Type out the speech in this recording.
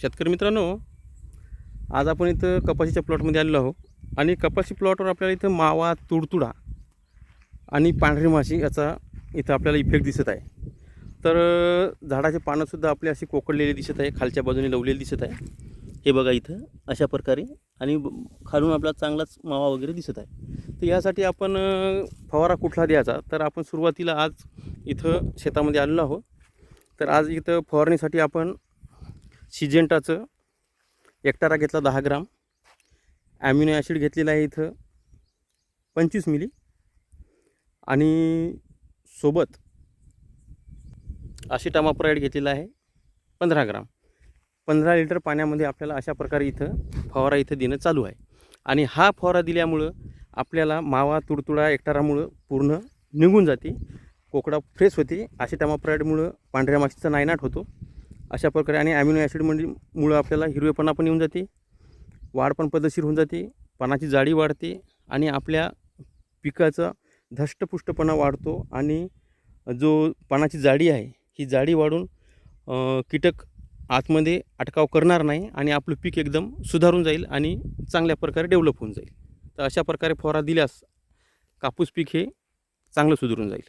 शेतकरी मित्रांनो आज आपण इथं कपाशीच्या प्लॉटमध्ये आलेलो आहोत. आणि कपाशी प्लॉटवर आपल्याला इथं मावा तुडतुडा आणि पांढरी माशी याचा इथं आपल्याला इफेक्ट दिसत आहे. तर झाडाचे पानंसुद्धा आपले असे कोकडलेले दिसत आहे खालच्या बाजूने लवलेले दिसत आहे. हे बघा इथं अशा प्रकारे. आणि खालून आपला चांगलाच मावा वगैरे दिसत आहे. तर यासाठी आपण फवारा कुठला द्यायचा? तर आपण सुरुवातीला आज इथं शेतामध्ये आलेलो आहोत. तर आज इथं फवारणीसाठी आपण सिजेंटाचं. एकटारा घेतला दहा ग्राम. ॲम्युनो ॲसिड घेतलेलं आहे इथं पंचवीस मिली. आणि सोबत असिटामाप्राईड घेतलेला आहे पंधरा ग्राम. पंधरा लिटर पाण्यामध्ये आपल्याला अशा प्रकारे इथं फवारा इथं देणं चालू आहे. आणि हा फवारा दिल्यामुळं आपल्याला मावा तुडतुडा एकटारामुळं पूर्ण निघून जाते. कोकडा फ्रेश होते. असिटामाप्राईडमुळं पांढऱ्या माशीचा नायनाट होतो. अशा प्रकारे आणि ॲमिनो ॲसिड म्हणजे मुळं आपल्याला हिरवेपणा पण येऊन जाते वाढ पण पद्धतशीर होऊन जाते पानाची जाडी वाढते आणि आपल्या पिकाचा धष्टपुष्टपणा वाढतो आणि जो पानाची जाडी आहे ही जाडी वाढून कीटक आतमध्ये अटकाव करणार नाही आणि आपलं पीक एकदम सुधारून जाईल आणि चांगल्या प्रकारे डेव्हलप होऊन जाईल. तर अशा प्रकारे फवारा दिल्यास कापूस पीक हे चांगलं सुधारून जाईल.